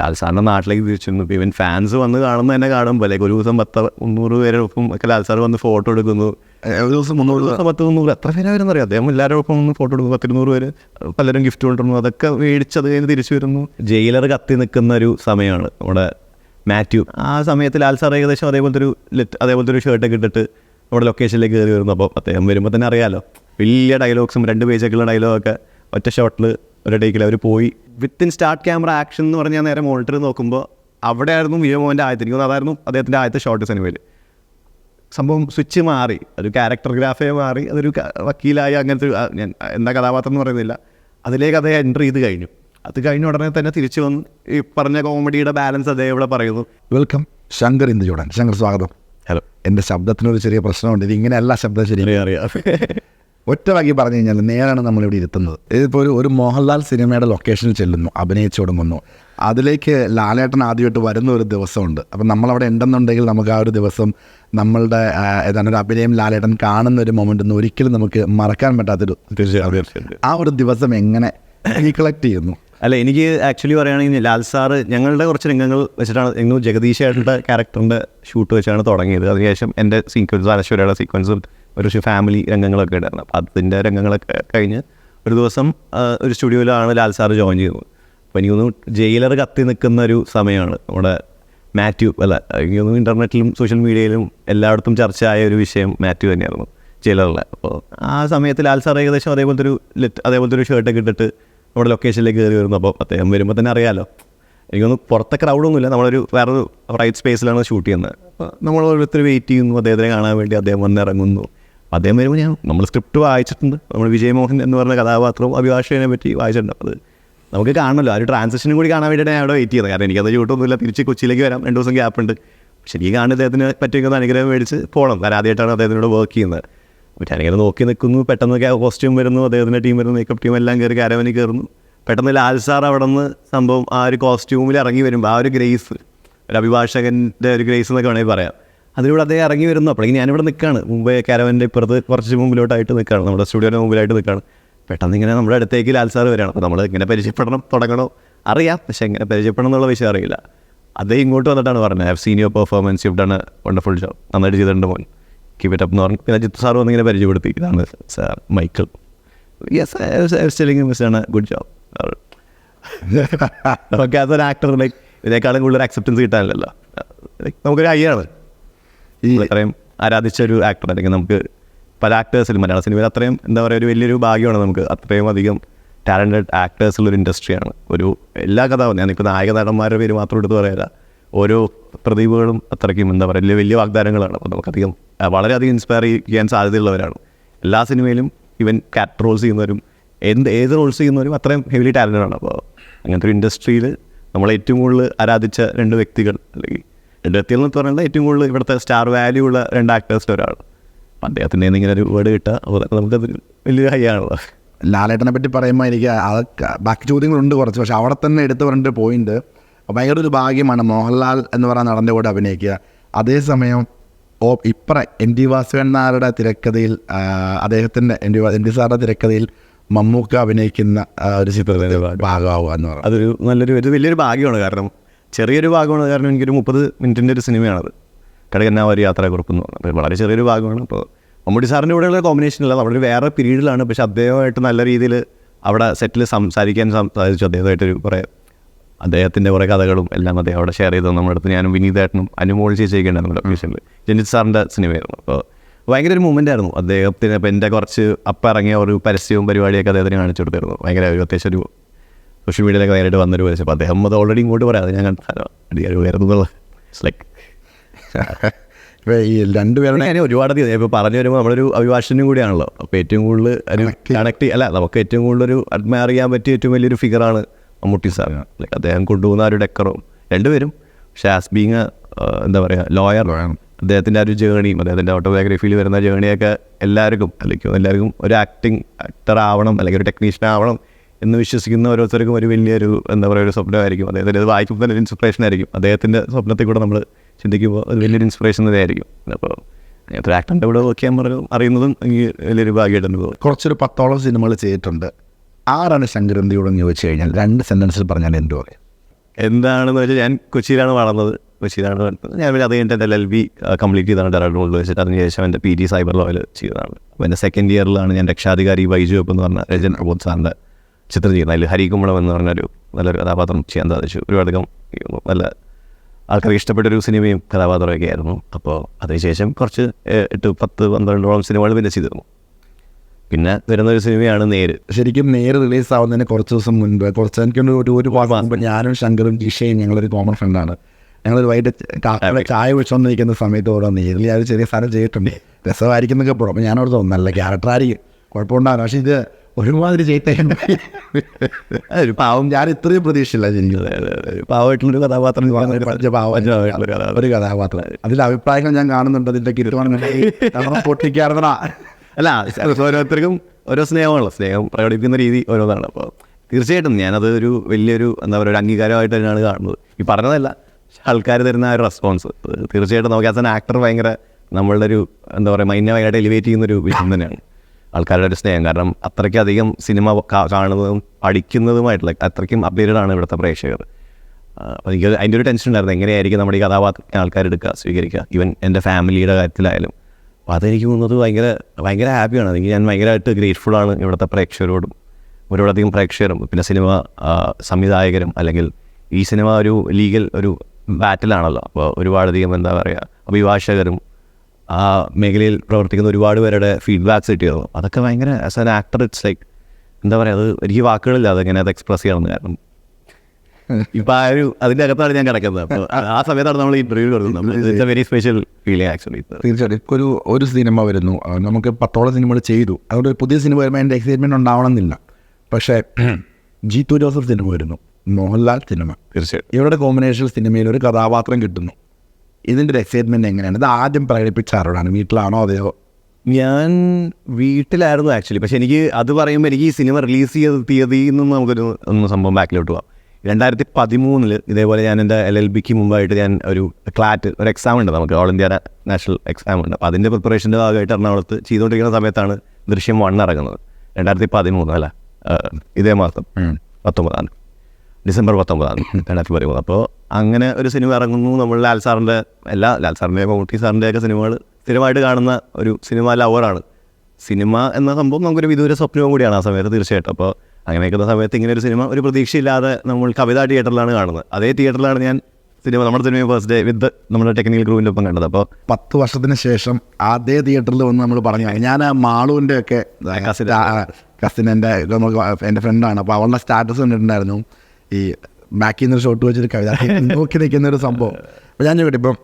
ലാൽ സാറിന്റെ നാട്ടിലേക്ക് തിരിച്ചു വന്നു ഇപ്പം ഇവൻ ഫാൻസ് വന്ന് കാണുന്ന തന്നെ കാണുമ്പോൾ ലൈക്ക് ഒരു ദിവസം പത്ത് മുന്നൂറ് പേരൊപ്പം ഒക്കെ ലാൽ സാർ വന്ന് ഫോട്ടോ എടുക്കുന്നു. ഒരു ദിവസം മുന്നൂറ് ദിവസം പത്ത് മുന്നൂറ് എത്ര പേരാ വരുന്ന അറിയാം അദ്ദേഹം എല്ലാവരും ഒപ്പം ഒന്ന് ഫോട്ടോ എടുക്കുന്നു. പത്തിരുന്നൂറ് പേര് പലരും ഗിഫ്റ്റ് കൊണ്ടുവരുന്നു. അതൊക്കെ മേടിച്ച് അത് കഴിഞ്ഞ് തിരിച്ചു വരുന്നു. ജയിലർ കത്തി നിൽക്കുന്ന ഒരു സമയമാണ് നമ്മുടെ മാത്യു. ആ സമയത്ത് ലാൽ സാർ ഏകദേശം അതേപോലത്തെ ഒരു ലെറ്റ് അതേപോലത്തെ ഒരു ഷർട്ടൊക്കെ ഇട്ടിട്ട് നമ്മുടെ ലൊക്കേഷനിലേക്ക് കയറി വരുന്നു. അപ്പോൾ അദ്ദേഹം വരുമ്പോൾ തന്നെ അറിയാമല്ലോ വലിയ ഡയലോഗ്സും രണ്ട് പേജൊക്കെയുള്ള ഡയലോഗൊക്കെ ഒറ്റ ഷോട്ടിൽ ഒരു ടേക്കിൽ അവർ പോയി. വിത്തിൻ സ്റ്റാർട്ട് ക്യാമറ ആക്ഷൻ എന്ന് പറഞ്ഞാൽ നേരെ മോണിറ്റർ നോക്കുമ്പോൾ അവിടെയായിരുന്നു വിജയമോഹന്റെ ആദ്യത്തെ എനിക്ക് അതായിരുന്നു അദ്ദേഹത്തിന്റെ ആദ്യത്തെ ഷോർട്ട് സിനിമയിൽ സംഭവം സ്വിച്ച് മാറി ഒരു ക്യാരക്ടർ ഗ്രാഫേ മാറി അതൊരു വക്കീലായി അങ്ങനത്തെ ഞാൻ എന്താ കഥാപാത്രം എന്ന് പറയുന്നില്ല. അതിലേക്ക് അദ്ദേഹം എന്റർ ചെയ്ത് കഴിഞ്ഞു. അത് കഴിഞ്ഞ ഉടനെ തന്നെ തിരിച്ചു വന്ന് ഈ പറഞ്ഞ കോമഡിയുടെ ബാലൻസ് അദ്ദേഹം ഇവിടെ പറയുന്നു. വെൽക്കം ശങ്കർ ഇന്ദുചൂടൻ ശങ്കർ സ്വാഗതം. ഹലോ എന്റെ ശബ്ദത്തിനൊരു ചെറിയ പ്രശ്നമുണ്ട്. ഇത് ഇങ്ങനെയല്ല ശബ്ദം ശരി അറിയാം. ഒറ്റ വാക്കി പറഞ്ഞു കഴിഞ്ഞാൽ നേരാണ് നമ്മളിവിടെ ഇരുത്തുന്നത്. ഇതിപ്പോൾ ഒരു ഒരു മോഹൻലാൽ സിനിമയുടെ ലൊക്കേഷനിൽ ചെല്ലുന്നു അഭിനയിച്ചു തുടങ്ങുന്നു അതിലേക്ക് ലാലേട്ടൻ ആദ്യമായിട്ട് വരുന്ന ഒരു ദിവസമുണ്ട്. അപ്പം നമ്മളവിടെ ഉണ്ടെന്നുണ്ടെങ്കിൽ നമുക്ക് ആ ഒരു ദിവസം നമ്മളുടെ ഏതാണ് ഒരു അഭിനയം ലാലേട്ടൻ കാണുന്ന ഒരു മൊമെന്റ് ഒന്നും ഒരിക്കലും നമുക്ക് മറക്കാൻ പറ്റാത്തൊരു തീർച്ചയായും. ആ ഒരു ദിവസം എങ്ങനെ റീകളക്ട് ചെയ്യുന്നു? അല്ല എനിക്ക് ആക്ച്വലി പറയുകയാണെങ്കിൽ ലാൽ സാറ് ഞങ്ങളുടെ കുറച്ച് രംഗങ്ങൾ വെച്ചിട്ടാണ്. ഞങ്ങൾ ജഗദീഷ് ഏട്ടന്റെ ക്യാരക്ടറിന്റെ ഷൂട്ട് വെച്ചാണ് തുടങ്ങിയത്. അതിനുശേഷം എന്റെ സീക്വൻസ് അനശ്വരയുടെ സീക്വൻസും ഒരു ഫാമിലി രംഗങ്ങളൊക്കെ ഉണ്ടായിരുന്നു അപ്പോൾ അതിന്റെ രംഗങ്ങളൊക്കെ കഴിഞ്ഞ് ഒരു ദിവസം ഒരു സ്റ്റുഡിയോയിലാണ് ലാൽ സാറ് ജോയിൻ ചെയ്തത്. അപ്പോൾ എനിക്ക് തോന്നുന്നു ജയിലർ കത്തി നിൽക്കുന്ന ഒരു സമയമാണ് നമ്മുടെ മാത്യു അല്ല എനിക്ക് തോന്നുന്നു ഇന്റർനെറ്റിലും സോഷ്യൽ മീഡിയയിലും എല്ലായിടത്തും ആയ ഒരു വിഷയം മാത്യു തന്നെയായിരുന്നു ജയിലറിലെ. അപ്പോൾ ആ സമയത്ത് ലാൽ സാർ ഏകദേശം അതേപോലത്തെ ഒരു ലെറ്റ് അതേപോലത്തെ ഒരു ഷർട്ടൊക്കെ ഇട്ടിട്ട് നമ്മുടെ ലൊക്കേഷനിലേക്ക് കയറി വരുന്നു. അപ്പോൾ അദ്ദേഹം വരുമ്പോൾ തന്നെ അറിയാമല്ലോ എനിക്കൊന്ന് പുറത്തെ ക്രൗഡൊന്നുമില്ല നമ്മളൊരു വേറൊരു റൈറ്റ് സ്പേസിലാണ് ഷൂട്ട് ചെയ്യുന്നത്. അപ്പോൾ നമ്മൾ ഓരോരുത്തർ വെയിറ്റ് ചെയ്യുന്നു. അദ്ദേഹത്തിനെ കാണാൻ വേണ്ടി അദ്ദേഹം വന്ന് ഇറങ്ങുന്നു അപ്പോൾ അദ്ദേഹം വരുമ്പോൾ ഞാൻ നമ്മൾ സ്ക്രിപ്റ്റ് വായിച്ചിട്ടുണ്ട്. നമ്മൾ വിജയമോഹൻ എന്ന് പറഞ്ഞ കഥാപാത്രവും അഭിഭാഷകനെ പറ്റി വായിച്ചിട്ടുണ്ട്. അത് നമുക്ക് കാണണമല്ലോ ആ ഒരു ട്രാൻസാക്ഷനും കൂടി കാണാൻ വേണ്ടിയിട്ടാണ് ഞാൻ അവിടെ വെയിറ്റ് ചെയ്തത്. കാരണം എനിക്കത് ഷൂട്ടൊന്നുമില്ല തിരിച്ച് കൊച്ചിയിലേക്ക് വരാം. രണ്ട് ദിവസം ഗ്യാപ്പ് ഉണ്ട്. ശരിക്കും കാണുന്ന അദ്ദേഹത്തിന് പറ്റിയൊക്കെ അനുഗ്രഹം മേടിച്ച് പോകണം. കാരണം ആദ്യമായിട്ടാണ് അദ്ദേഹത്തിനോട് വർക്ക് ചെയ്യുന്നത്. അപ്പോൾ ഞാനിങ്ങനെ നോക്കി നിൽക്കുന്നു. പെട്ടെന്ന് കോസ്റ്റ്യൂം വരുന്നു. അദ്ദേഹത്തിന്റെ ടീം വരുന്നു. മേക്കപ്പ് ടീം എല്ലാം കയറി കാരവനിൽ കയറുന്നു. പെട്ടെന്ന് ലാൽ സാർ അവിടെ നിന്ന് സംഭവം ആ ഒരു കോസ്റ്റ്യൂമിൽ ഇറങ്ങി വരുമ്പോൾ ആ ഒരു ഗ്രേസ് ഒരു അഭിഭാഷകന്റെ ഒരു ഗ്രേസ് എന്നൊക്കെ വേണമെങ്കിൽ പറയാം. അതിലൂടെ അദ്ദേഹം ഇറങ്ങി വരുന്നു. അപ്പോഴേക്കും ഞാനിവിടെ നിൽക്കുകയാണ്. മുമ്പേ കാരവന്റെ ഇപ്പുറത്ത് കുറച്ച് മുമ്പിലോട്ടായിട്ട് നിൽക്കുകയാണ്. നമ്മുടെ സ്റ്റുഡിയോയുടെ മുമ്പിലായിട്ട് നിൽക്കുകയാണ്. പെട്ടെന്ന് ഇങ്ങനെ നമ്മുടെ അടുത്തേക്ക് ലാൽ സാർ വരികയാണ്. അപ്പോൾ നമ്മൾ ഇങ്ങനെ പരിചയപ്പെടണം തുടങ്ങണോ? അറിയാം. പക്ഷേ എങ്ങനെ പരിചയപ്പെടണം എന്നുള്ള വിഷയം അറിയില്ല. അദ്ദേഹം ഇങ്ങോട്ട് വന്നിട്ടാണ് പറഞ്ഞത്. Have senior performance you done wonderful job നന്നായിട്ട് ചെയ്തിട്ടുണ്ട് മോൻ. കീപ് ഇറ്റ് അപ്പ് എന്ന് പറഞ്ഞു. പിന്നെ ജിത്ത് സാർ വന്നിങ്ങനെ പരിചയപ്പെടുത്തി. ഇതാണ് സാർ മൈക്കിൾ. യെസ് സ്റ്റെലിംഗ് മിസ് ആണ് ഗുഡ് ജോബ് ആസ് ഒരു ആക്ടർ ലൈക്ക് ഇതിനേക്കാളും കൂടുതൽ അക്സെപ്റ്റൻസ് കിട്ടാനില്ലല്ലോ. ലൈക്ക് നമുക്കൊരു അയ്യാണ് ഈ അത്രയും ആരാധിച്ച ഒരു ആക്ടർ അല്ലെങ്കിൽ നമുക്ക് പല ആക്ടേഴ്സിലും മലയാള സിനിമയിൽ അത്രയും എന്താ പറയുക ഒരു വലിയൊരു ഭാഗ്യമാണ് നമുക്ക്. അത്രയും അധികം ടാലന്റഡ് ആക്ടേഴ്സ് ഉള്ളൊരു ഇൻഡസ്ട്രിയാണ് ഒരു എല്ലാ കഥാവും ഞാനിപ്പോൾ നായക നടന്മാരുടെ പേര് മാത്രം എടുത്ത് പറയാല്ല. ഓരോ പ്രതിഭകളും അത്രയ്ക്കും എന്താ പറയുക വലിയ വലിയ വാഗ്ദാനങ്ങളാണ്. അപ്പോൾ നമുക്കധികം വളരെയധികം ഇൻസ്പയർ ചെയ്യാൻ സാധ്യതയുള്ളവരാണ്. എല്ലാ സിനിമയിലും ഇവൻ ക്യാറ്റ് റോൾസ് ചെയ്യുന്നവരും എന്ത് ഏത് റോൾസ് ചെയ്യുന്നവരും അത്രയും ഹെവിലി ടാലന്റഡ് ആണ്. അപ്പോൾ അങ്ങനത്തെ ഒരു ഇൻഡസ്ട്രിയിൽ നമ്മൾ ഏറ്റവും കൂടുതൽ ആരാധിച്ച രണ്ട് വ്യക്തികൾ അല്ലെങ്കിൽ വ്യക്തികൾ എന്ന് പറയുന്നത് ഏറ്റവും കൂടുതൽ ഇവിടുത്തെ സ്റ്റാർ വാല്യൂ ഉള്ള രണ്ട് ആക്ടേഴ്സിന്റെ ഒരാൾ അദ്ദേഹത്തിന്റെ ഇങ്ങനെ ഒരു വേർഡ് കിട്ടുക അപ്പോൾ നമുക്കത് വലിയൊരു ഹൈ ആണല്ലോ. ലാലേട്ടനെ പറ്റി പറയുമ്പോൾ എനിക്ക് അത് ബാക്കി ചോദ്യങ്ങളുണ്ട് കുറച്ച് പക്ഷേ അവിടെ തന്നെ എടുത്തു പറഞ്ഞിട്ട് പോയിന്റ് ഭയങ്കര ഒരു ഭാഗ്യമാണ് മോഹൻലാൽ എന്ന് പറയുന്ന നടന്റെ കൂടെ അഭിനയിക്കുക. അതേസമയം ഓ ഇപ്പറ എൻ ഡി വാസുവൻ നായരുടെ തിരക്കഥയിൽ അദ്ദേഹത്തിന്റെ എൻ ഡി എൻ ഡി സാറിന്റെ തിരക്കഥയിൽ മമ്മൂക്ക അഭിനയിക്കുന്ന ഒരു ചിത്രത്തിന്റെ ഭാഗമാവുക എന്ന് പറയുന്നത് അതൊരു നല്ലൊരു ഒരു വലിയൊരു ഭാഗ്യമാണ് കാരണം ചെറിയൊരു ഭാഗമാണ് കാരണം എനിക്കൊരു മുപ്പത് മിനിറ്റിന്റെ ഒരു സിനിമയാണത്. കടകന്നാവരി യാത്രാക്കുറിപ്പ് എന്ന് പറഞ്ഞത് വളരെ ചെറിയൊരു ഭാഗമാണ്. അപ്പോൾ മമ്മൂട്ടി സാറിന്റെ കൂടെയുള്ള കോമ്പിനേഷൻ അല്ല. നമ്മളൊരു വേറെ പീരീഡിലാണ്. പക്ഷെ അദ്ദേഹമായിട്ട് നല്ല രീതിയിൽ അവിടെ സെറ്റിൽ സംസാരിക്കാൻ സാധിച്ചു അദ്ദേഹമായിട്ടൊരു കുറേ അദ്ദേഹത്തിന്റെ കുറേ കഥകളും എല്ലാം അദ്ദേഹം അവിടെ ഷെയർ ചെയ്തു. നമ്മുടെ അടുത്ത് ഞാനും വിനീതേട്ടനും അനുമോൾ ചേച്ചിയൊക്കെ ഉണ്ടായിരുന്നു ലൊക്കേഷനിൽ ജനിത് സാറിന്റെ സിനിമയായിരുന്നു. അപ്പോൾ ഭയങ്കര ഒരു മൂമെന്റ് ആയിരുന്നു. അദ്ദേഹത്തിന് ഇപ്പോൾ എന്റെ കുറച്ച് അപ്പം ഇറങ്ങിയ ഒരു പരസ്യവും പരിപാടിയൊക്കെ അദ്ദേഹത്തിന് കാണിച്ചു കൊടുത്തിരുന്നു. ഭയങ്കര ഒരു അത്യാവശ്യം ഒരു സോഷ്യൽ മീഡിയയിലൊക്കെ നേരിട്ട് വന്നൊരു പോലെ അപ്പോൾ അദ്ദേഹം അത് ഓൾറെഡി ഇങ്ങോട്ട് പറയാം. അത് ഞാൻ കണ്ടാലോ അടിയാൽ ഉയർന്നു ലൈക്ക് ഇപ്പോൾ ഈ രണ്ടുപേരുടെ ഞാൻ ഒരുപാട് ഇപ്പോൾ പറഞ്ഞു വരുമ്പോൾ നമ്മളൊരു അഭിഭാഷകനും കൂടിയാണല്ലോ. അപ്പോൾ ഏറ്റവും കൂടുതൽ ഒരു കണക്ട് അല്ല നമുക്ക് ഏറ്റവും കൂടുതൽ ഒരു അഡ്മയർ ചെയ്യാൻ പറ്റിയ ഏറ്റവും വലിയൊരു ഫിഗറാണ് മമ്മൂട്ടി സാർ. ലൈക്ക് അദ്ദേഹം കൊണ്ടുപോകുന്ന ആ ഒരു ഡെക്കറും രണ്ടുപേരും പക്ഷേ ആസ് ബീങ് എന്താ പറയുക ലോയർ അദ്ദേഹത്തിന്റെ ആ ഒരു ജേണിയും അദ്ദേഹത്തിന്റെ ഓട്ടോബയോഗ്രഫിയിൽ വരുന്ന ജേണിയൊക്കെ എല്ലാവർക്കും അല്ലെങ്കിൽ എല്ലാവർക്കും ഒരു ആക്ടിങ് ആക്ടർ ആവണം അല്ലെങ്കിൽ ഒരു ടെക്നീഷ്യൻ ആവണം എന്ന് വിശ്വസിക്കുന്ന ഓരോരുത്തർക്കും ഒരു വലിയൊരു എന്താ പറയുക ഒരു സ്വപ്നമായിരിക്കും. അദ്ദേഹത്തിന്റെ അത് വായിക്കുമ്പോൾ തന്നെ ഒരു ഇൻസ്പിറേഷൻ ആയിരിക്കും. അദ്ദേഹത്തിന്റെ സ്വപ്നത്തിൽ കൂടെ നമ്മൾ ചിന്തിക്കുമ്പോൾ ഒരു വലിയൊരു ഇൻസ്പിറേഷൻ തന്നെയായിരിക്കും അപ്പോൾ ഒരു ആക്ടറിന്റെ കൂടെ വർക്ക് ചെയ്യാൻ പറഞ്ഞു അറിയുന്നതും എനിക്ക് വലിയൊരു ഭാഗ്യമായിട്ട് അനുഭവം കുറച്ചൊരു പത്തോളം സിനിമകൾ ചെയ്തിട്ടുണ്ട്. ആരാണ് ശങ്കരന്തിയോടെന്ന് ചോദിച്ചു കഴിഞ്ഞാൽ രണ്ട് സെന്റൻസിൽ പറഞ്ഞാൽ എന്റെ പറയും? എന്താണെന്ന് വെച്ചാൽ ഞാൻ കൊച്ചിയിലാണ് വളർന്നത്. കൊച്ചിയിലാണ് വളർന്നത്. ഞാൻ പിന്നെ അത് കഴിഞ്ഞിട്ട് എന്റെ എൽ ബി കംപ്ലീറ്റ് ചെയ്താണ് ഡെറാഡൂണിൽ വെച്ചിട്ട്. അതിനുശേഷം എന്റെ പി ജി സൈബർ ലോയിൽ ചെയ്തതാണ്. അപ്പോൾ എന്റെ സെക്കൻഡ് ഇയറിലാണ് ഞാൻ രക്ഷാധികാരി ബൈജു അപ്പ് എന്ന് പറഞ്ഞ രജൻ പ്രബോധ് സാറിന്റെ ചിത്രം ചെയ്യുന്നത്. അതിൽ ഹരികുമ്പളം എന്ന് പറഞ്ഞൊരു നല്ലൊരു കഥാപാത്രം ചെയ്യാൻ സാധിച്ചു. ഒരുപാടധികം നല്ല ആൾക്കാർക്ക് ഇഷ്ടപ്പെട്ടൊരു സിനിമയും കഥാപാത്രമൊക്കെ ആയിരുന്നു. അപ്പോൾ അതിനുശേഷം കുറച്ച് എട്ട് പത്ത് പന്ത്രണ്ടോളം സിനിമകൾ പിന്നെ ചെയ്തിരുന്നു. പിന്നെ വരുന്നൊരു സിനിമയാണ് നേര്. ശരിക്കും നേര് റിലീസ് ആവുന്നതിന് കുറച്ച് ദിവസം മുൻപ് കുറച്ച് എനിക്ക് ഒരു ഒരു മാസം മുമ്പ് ഞാനും ശങ്കറും ജിഷയും ഞങ്ങളൊരു കോമൺ ഫ്രണ്ടാണ് ഞങ്ങൾ വൈകിട്ട് ചായ വെച്ചുകൊണ്ടിരിക്കുന്ന സമയത്ത് ഓരോ നേരിൽ ഞാൻ ചെറിയ സാധനം ചെയ്തിട്ടുണ്ട്. രസമായിരിക്കുന്നൊക്കെ പോകും അപ്പോൾ ഞാനോട് തോന്നുന്നു നല്ല ക്യാരക്ടറായിരിക്കും കുഴപ്പമുണ്ടാകും പക്ഷേ ഇത് ഒരുമാതിരി ചെയ്തേണ്ട ഒരു പാവം. ഞാൻ ഇത്രയും പ്രതീക്ഷയില്ല ശരിക്കും ഒരു പാവമായിട്ടുള്ളൊരു കഥാപാത്രം പാവം. കഥാപാത്രം. ഒരു കഥാപാത്രം. അതിൽ അഭിപ്രായങ്ങൾ ഞാൻ കാണുന്നുണ്ട് അതിന്റെ കിട്ടുവാണെങ്കിൽ പൊട്ടിക്കാറുണ്ടാ അല്ല ഓരോരുത്തർക്കും ഓരോ സ്നേഹമാണല്ലോ. സ്നേഹം പ്രകടിപ്പിക്കുന്ന രീതി ഓരോന്നാണ്. അപ്പോൾ തീർച്ചയായിട്ടും ഞാനത് ഒരു വലിയൊരു എന്താ പറയുക ഒരു അംഗീകാരമായിട്ട് തന്നെയാണ് കാണുന്നത്. ഈ പറഞ്ഞതല്ല. ആൾക്കാർ തരുന്ന ആ ഒരു റെസ്പോൺസ് തീർച്ചയായിട്ടും നമുക്ക് ആസ് ആൻ ആക്ടർ ഭയങ്കര നമ്മളുടെ ഒരു എന്താ പറയുക മൈൻഡിനെ ഭയങ്കരമായിട്ട് എലിവേറ്റ് ചെയ്യുന്ന ഒരു വിഷയം തന്നെയാണ്. ആൾക്കാരുടെ ഒരു സ്നേഹം. കാരണം അത്രയ്ക്കധികം സിനിമ കാണുന്നതും പഠിക്കുന്നതുമായിട്ടുള്ള അത്രയ്ക്കും അപ്ഡേറ്റഡ് ആണ് ഇവിടുത്തെ പ്രേക്ഷകർ. അപ്പോൾ എനിക്ക് അതിന്റെ ഒരു ടെൻഷൻ ഉണ്ടായിരുന്നു. എങ്ങനെയായിരിക്കും നമ്മുടെ ഈ കഥാപാത്രം ആൾക്കാർ എടുക്കുക സ്വീകരിക്കുക ഈവൻ എന്റെ ഫാമിലിയുടെ കാര്യത്തിലായാലും. അപ്പോൾ അതെനിക്ക് തോന്നുന്നത് ഭയങ്കര ഭയങ്കര ഹാപ്പിയാണ് എനിക്ക് ഞാൻ ഭയങ്കരമായിട്ട് ഗ്രേറ്റ്ഫുൾ ആണ് ഇവിടുത്തെ പ്രേക്ഷകരോടും ഒരുപാടധികം പ്രേക്ഷകരും. പിന്നെ സിനിമ സംവിധായകരും അല്ലെങ്കിൽ ഈ സിനിമ ഒരു ലീഗൽ ഒരു ബാറ്റിലാണല്ലോ അപ്പോൾ ഒരുപാടധികം എന്താ പറയുക അഭിഭാഷകരും ആ മേഖലയിൽ പ്രവർത്തിക്കുന്ന ഒരുപാട് പേരുടെ ഫീഡ്ബാക്ക്സ് കിട്ടിയിരുന്നു അതൊക്കെ ഭയങ്കര as an actor it's like എന്താ പറയുക അത് എനിക്ക് വാക്കുകളില്ല അതെങ്ങനെ അത് എക്സ്പ്രസ് ചെയ്യണമെന്ന് കാരണം. ഇപ്പം ആ ഒരു അതിന്റെ അകത്താണ് ഞാൻ കിടക്കുന്നത്. അപ്പോൾ ആ സമയത്താണ് നമ്മൾ ഇന്റർവ്യൂ കൊടുക്കുന്നത് it's a very special feeling actually തീർച്ചയായിട്ടും. ഇപ്പോൾ ഒരു ഒരു സിനിമ വരുന്നു. നമുക്ക് പത്തോളം സിനിമകൾ ചെയ്തു. അതുകൊണ്ട് പുതിയ സിനിമ വരുമ്പോൾ അതിന്റെ എക്സൈറ്റ്മെന്റ് ഉണ്ടാവണമെന്നില്ല. പക്ഷേ ജീത്തു ജോസഫ് സിനിമ വരുന്നു. മോഹൻലാൽ സിനിമ. തീർച്ചയായിട്ടും. ഇവരുടെ കോമ്പിനേഷൻ സിനിമയിൽ ഒരു കഥാപാത്രം കിട്ടുന്നു. ഇതിന്റെ ഒരു എക്സൈറ്റ്മെന്റ് എങ്ങനെയാണ്? ഇത് ആദ്യം പ്രകടിപ്പിച്ച ആരോടാണ്? വീട്ടിലാണോ അതെയോ? ഞാൻ വീട്ടിലായിരുന്നു ആക്ച്വലി പക്ഷെ എനിക്ക് അത് പറയുമ്പോൾ എനിക്ക് ഈ സിനിമ റിലീസ് ചെയ്ത തീയതി നിന്ന് നമുക്കൊരു ഒന്ന് സംഭവം ബാക്കിലോട്ട് പോകാം രണ്ടായിരത്തി പതിമൂന്നിൽ ഇതേപോലെ ഞാൻ എന്റെ എൽ എൽ ബിക്ക് മുമ്പായിട്ട് ഞാൻ ഒരു ക്ലാറ്റ് ഒരു എക്സാം ഉണ്ട് നമുക്ക്. ഓൾ ഇന്ത്യ നാഷണൽ എക്സാം ഉണ്ട്. അപ്പോൾ അതിന്റെ പ്രിപ്പറേഷന്റെ ഭാഗമായിട്ട് എറണാകുളത്ത് ചെയ്തുകൊണ്ടിരിക്കുന്ന സമയത്താണ് ദൃശ്യം വൺ ഇറങ്ങുന്നത്. രണ്ടായിരത്തി പതിമൂന്ന് അല്ല ഇതേ മാസം പത്തൊമ്പതാണ് ഡിസംബർ പത്തൊമ്പതാണ് രണ്ടായിരത്തി പതിമൂന്ന്. അപ്പോൾ അങ്ങനെ ഒരു സിനിമ ഇറങ്ങുന്നു. നമ്മൾ ലാൽ സാറിന്റെ എല്ലാ ലാൽ സാറിന്റെ മമ്മൂട്ടി സാറിന്റെയൊക്കെ സിനിമകൾ സ്ഥിരമായിട്ട് കാണുന്ന ഒരു സിനിമ ലവറാണ്. സിനിമ എന്ന സംഭവം നമുക്കൊരു വിദൂര സ്വപ്നവും കൂടിയാണ് ആ സമയത്ത് തീർച്ചയായിട്ടും. അപ്പോൾ അങ്ങനെ നിൽക്കുന്ന സമയത്ത് ഇങ്ങനെ ഒരു സിനിമ ഒരു പ്രതീക്ഷയില്ലാതെ നമ്മൾ കവിത തിയേറ്ററിലാണ് കാണുന്നത്. അതേ തിയേറ്ററിലാണ് ഞാൻ സിനിമ നമ്മുടെ സിനിമ ഫസ്റ്റ് ഡേ വിത്ത് നമ്മുടെ ടെക്നിക്കൽ ക്രൂവിന്റെ ഒപ്പം കണ്ടത്. അപ്പോൾ പത്ത് വർഷത്തിന് ശേഷം അതേ തിയേറ്ററിൽ വന്ന് നമ്മൾ പറഞ്ഞു ഞാൻ ആ മാളുവിന്റെ ഒക്കെ cousin. കസിൻ. എന്റെ നമുക്ക് എന്റെ ഫ്രണ്ടാണ് അപ്പോൾ അവളുടെ സ്റ്റാറ്റസ് കണ്ടിട്ടുണ്ടായിരുന്നു. ഈ ബാക്കിൽ നിന്ന് ഷോട്ട് വെച്ചിട്ട് കവിത. നോക്കി നിൽക്കുന്ന ഒരു സംഭവം. അപ്പോൾ ഞാൻ ചോദിക്കട്ടെ ഇപ്പം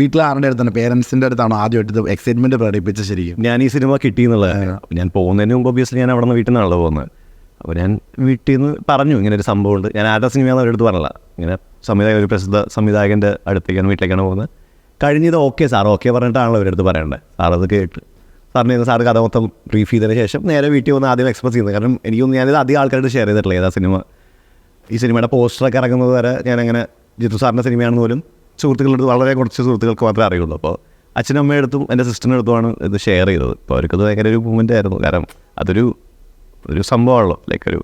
വീട്ടിൽ ആരുടെ അടുത്താണ്? പേരൻസിന്റെ അടുത്താണോ ആദ്യമായിട്ട് ഇത് എക്സൈറ്റ്മെന്റ് പ്രകടിപ്പിച്ച ശരിക്കും? ഞാൻ ഈ സിനിമ കിട്ടിയെന്നുള്ളത് അപ്പോൾ ഞാൻ പോകുന്നതിന് മുമ്പ് ഒബിയസ്ലി ഞാൻ അവിടെ നിന്ന് വീട്ടിൽ നിന്നാണല്ലോ പോകുന്നത്. അപ്പോൾ ഞാൻ വീട്ടിൽ നിന്ന് പറഞ്ഞു ഇങ്ങനെ ഒരു സംഭവമുണ്ട് ഞാൻ ആദ്യ സിനിമ അവരുടെ അടുത്ത് പറഞ്ഞില്ല ഇങ്ങനെ സംവിധായകൻ ഒരു പ്രസിദ്ധ സംവിധായകന്റെ അടുത്തേക്കാണ് വീട്ടിലേക്കാണ് പോകുന്നത്. കഴിഞ്ഞത് ഓക്കെ സാർ ഓക്കെ പറഞ്ഞിട്ടാണല്ലോ അവരുടെ അടുത്ത് പറയേണ്ടത്. സാർ അത് കേട്ട്. സാറിന് സാർ കഥ മൊത്തം ബ്രീഫ് ചെയ്തതിന് ശേഷം നേരെ വീട്ടിൽ വന്ന് ആദ്യം എക്സ്പ്രസ് ചെയ്യുന്നത്. കാരണം എനിക്കൊന്നും ഞാനിത് അധികം ആൾക്കാരോട് ഷെയർ ചെയ്തിട്ടില്ല ഏതാ സിനിമ ഈ സിനിമയുടെ പോസ്റ്ററൊക്കെ ഇറങ്ങുന്നത് വരെ ഞാനങ്ങനെ ജിത്തു സാറിന്റെ സിനിമയാണെന്ന് പോലും സുഹൃത്തുക്കളുടെ അടുത്ത് വളരെ കുറച്ച് സുഹൃത്തുക്കൾക്ക് മാത്രമേ അറിയുള്ളൂ. അപ്പോൾ അച്ഛനും അമ്മയുടെ അടുത്തും എന്റെ സിസ്റ്ററിന്റെ അടുത്തുമാണ് ഇത് ഷെയർ ചെയ്തത്. അപ്പോൾ അവർക്കത് ഭയങ്കര ഒരു മൂവ്മെന്റ് ആയിരുന്നു. കാരണം അതൊരു ഒരു സംഭവമാണല്ലോ. ലൈക്ക് ഒരു